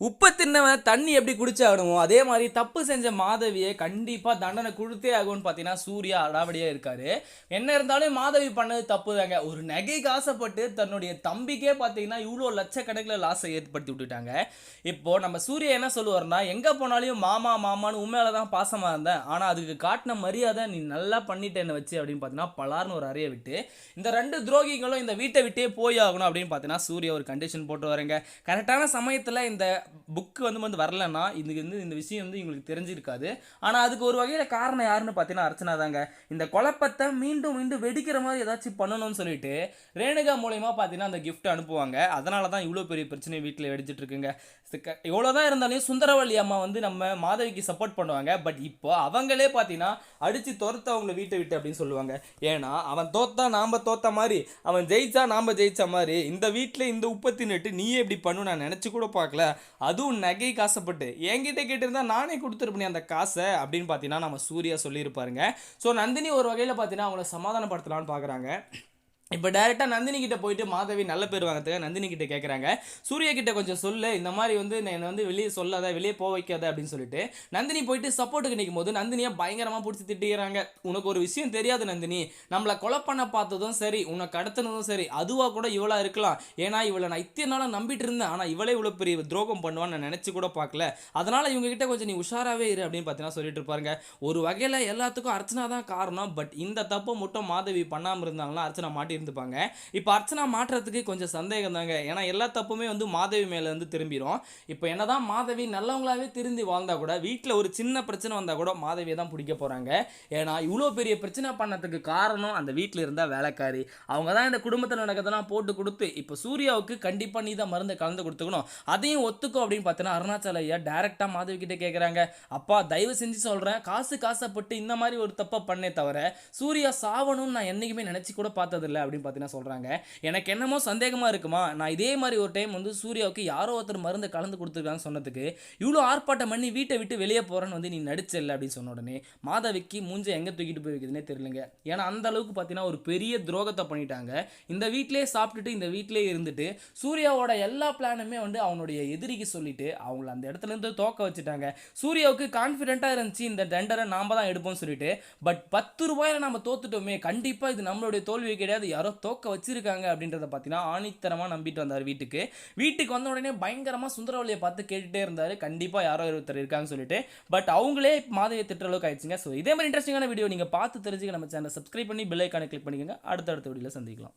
உப்பை தின்னவன் தண்ணி எப்படி குடிச்சாகணுமோ அதே மாதிரி தப்பு செஞ்ச மாதவியை கண்டிப்பாக தண்டனை கொடுத்தே ஆகும்னு பார்த்தீங்கன்னா சூர்யா அடாவடியாக இருக்காரு. என்ன இருந்தாலும் மாதவி பண்ணது தப்பு தாங்க ஒரு நகைக்கு ஆசைப்பட்டு தன்னுடைய தம்பிக்கே பார்த்தீங்கன்னா இவ்வளோ லட்சக்கணக்கில் லாஸை ஏற்படுத்தி விட்டுட்டாங்க. இப்போது நம்ம சூர்யா என்ன சொல்லுவார்னா எங்கே போனாலும் மாமா மாமான்னு உண்மையில தான் பாசமாக இருந்தேன். ஆனால் அதுக்கு காட்டின மரியாதை நீ நல்லா பண்ணிட்ட என்ன வச்சு அப்படின்னு பார்த்தீங்கன்னா பலார்னு ஒரு அறையை விட்டு இந்த ரெண்டு துரோகிகளும் இந்த வீட்டை விட்டே போய் ஆகணும் அப்படின்னு பார்த்தீங்கன்னா சூர்யா ஒரு கண்டிஷன் போட்டு வரேங்க கரெக்டான சமயத்தில் இந்த புக்கு வந்து வந்து வரலன்னா இதுக்கு வந்து இந்த விஷயம் வந்து இவங்களுக்கு தெரிஞ்சிருக்காது. ஆனால் அதுக்கு ஒரு வகையில் காரணம் யாருன்னு பார்த்தீங்கன்னா அர்ச்சனா தாங்க. இந்த குழப்பத்தை மீண்டும் மீண்டும் வெடிக்கிற மாதிரி ஏதாச்சும் பண்ணணும்னு சொல்லிட்டு ரேணுகா மூலயமா பார்த்தீங்கன்னா அந்த கிஃப்ட் அனுப்புவாங்க. அதனால தான் இவ்வளோ பெரிய பிரச்சனை வீட்டில் வெடிச்சிட்டு இருக்குங்க. எவ்வளோ தான் இருந்தாலும் சுந்தரவள்ளி அம்மா வந்து நம்ம மாதவிக்கு சப்போர்ட் பண்ணுவாங்க. பட் இப்போ அவங்களே பார்த்தீங்கன்னா அடித்து துரத்த அவங்கள வீட்டை விட்டு அப்படின்னு சொல்லுவாங்க. ஏன்னா அவன் தோத்தா நாம் தோத்த மாதிரி அவன் ஜெயிச்சா நாம் ஜெயிச்ச மாதிரி இந்த வீட்டில் இந்த உப்பத்தி நட்டு நீயே இப்படி பண்ணு நான் நினச்சி கூட பார்க்கல. அதுவும் நகை காசப்பட்டு. என்கிட்ட கேட்டிருந்தா நானே கொடுத்துருப்பேன் அந்த காசை அப்படின்னு பார்த்தீங்கன்னா நம்ம சூர்யா சொல்லியிருப்பாருங்க. ஸோ நந்தினி ஒரு வகையில் பார்த்தீங்கன்னா அவங்கள சமாதானப்படுத்தலாம்னு பார்க்குறாங்க இப்போ டேரெக்டாக நந்தினி கிட்ட போயிட்டு மாதவி நல்ல பேர் வாங்கிறதுக்கு நந்தினி கிட்ட கேட்குறாங்க சூர்யா கிட்ட கொஞ்சம் சொல்லு இந்த மாதிரி வந்து என்னை வந்து வெளியே சொல்லாத வெளியே போக வைக்காத அப்படின்னு சொல்லிட்டு நந்தினி போயிட்டு சப்போர்ட்டுக்கு நிற்கும் போது நந்தினியை பயங்கரமாக பிடிச்சி திட்டிக்கிறாங்க. உனக்கு ஒரு விஷயம் தெரியாது நந்தினி. நம்மளை கொலை பண்ண பார்த்ததும் சரி உன்னை கடத்தினதும் சரி அதுவாக கூட இவளாக இருக்கலாம். ஏன்னா இவளை நான் இத்தனை நாளாக நம்பிட்டு இருந்தேன். ஆனால் இவளே இவ்வளோ பெரிய துரோகம் பண்ணுவான்னு நான் நினச்சி கூட பார்க்கல. அதனால் இவங்ககிட்ட கொஞ்சம் நீ உஷாராகவே இரு அப்படின்னு பார்த்தீங்கன்னா சொல்லிட்டு இருப்பாருங்க. ஒரு வகையில் எல்லாத்துக்கும் அர்ச்சனா தான் காரணம். பட் இந்த தப்பை மட்டும் மாதவி பண்ணாமல் இருந்தாங்கன்னா அர்ச்சனா மாட்டி இருந்துப்பாங்க இப்போ அர்ச்சனா மாற்றுறதுக்கு கொஞ்சம் சந்தேகம் தாங்க. ஏன்னா எல்லா தப்புமே வந்து மாதவி மேலே வந்து திரும்பிடும் இப்போ என்னதான் மாதவி நல்லவங்களாவே திருந்தி வாழ்ந்தால் கூட வீட்டில் ஒரு சின்ன பிரச்சனை வந்தால் கூட மாதவியை தான் பிடிக்க போகிறாங்க ஏன்னா இவ்வளோ பெரிய பிரச்சனை பண்ணதுக்கு காரணம் அந்த வீட்டில் இருந்தால் வேலைக்காரி. அவங்க தான் இந்த குடும்பத்தில் நடக்கிறதெல்லாம் போட்டு கொடுத்து இப்போ சூர்யாவுக்கு கண்டிப்பாக நீ தான் மருந்து கலந்து கொடுத்துக்கணும். அதையும் ஒத்துக்கோ அப்படின்னு பார்த்தீங்கன்னா அருணாச்சல ஐயா டேரெக்டாக மாதவி கிட்டே கேட்குறாங்க அப்பா தயவு செஞ்சு சொல்கிறேன் காசு காசைப்பட்டு இந்த மாதிரி ஒரு தப்பை பண்ணே தவிர சூர்யா சாவணும்னு நான் என்றைக்குமே நினச்சி கூட பார்த்ததில்ல. அப்படின்னு பார்த்தீங்கன்னா சொல்கிறாங்க எனக்கு என்னமோ சந்தேகமாக இருக்குமா? நான் இதே மாதிரி ஒரு டைம் வந்து சூர்யாவுக்கு யாரோ ஒருத்தர் மருந்து கலந்து கொடுத்துருக்காங்கன்னு சொன்னதுக்கு இவ்வளோ ஆர்ப்பாட்டம் பண்ணி வீட்டை விட்டு வெளியே போகிறேன்னு வந்து நீ நடிச்சல அப்படின்னு சொன்ன உடனே மாதவிக்கு மூஞ்ச எங்கே தூக்கிட்டு போய் வைக்குதுன்னே தெரியலங்க. ஏன்னா அந்த அளவுக்கு பார்த்தீங்கன்னா ஒரு பெரிய துரோகத்தை பண்ணிட்டாங்க. இந்த வீட்டிலே சாப்பிட்டுட்டு இந்த வீட்டிலே இருந்துட்டு சூர்யாவோட எல்லா பிளானுமே வந்து அவனுடைய எதிரிக்கு சொல்லிட்டு அவங்கள அந்த இடத்துல இருந்து தோக்க வச்சுட்டாங்க. சூர்யாவுக்கு கான்ஃபிடென்ட்டாக இருந்துச்சு இந்த டெண்டரை நாம தான் எடுப்போம்னு சொல்லிட்டு பட் பத்து ரூபாயில் நம்ம தோத்துட்டோமே கண்டிப்பாக இது நம்மளுடைய தோல்வி கிடையாது யாரோ தோக்க வச்சிருக்காங்க அப்படின்றத பார்த்தீங்கன்னா ஆணித்தரமாக நம்பிட்டு வந்தார் வீட்டுக்கு. வீட்டுக்கு வந்த உடனே பயங்கரமாக சுந்தரவழியை பார்த்து கேட்டுகிட்டே இருந்தார். கண்டிப்பாக யாரோ ஒருத்தர் இருக்காங்கன்னு சொல்லிட்டு. பட் அவங்களே மாதவியை திட்டுற அளவுக்கு ஆயிடுச்சுங்க. ஸோ இதே மாதிரி இன்ட்ரெஸ்டிங்கான வீடியோ நீங்கள் பார்த்து தெரிஞ்சுக்க நம்ம சேனலை சப்ஸ்கிரைப் பண்ணி பெல் ஐக்கானை கிளிக் பண்ணிக்கோங்க. அடுத்தடுத்த வீடியோவில் சந்திக்கலாம்.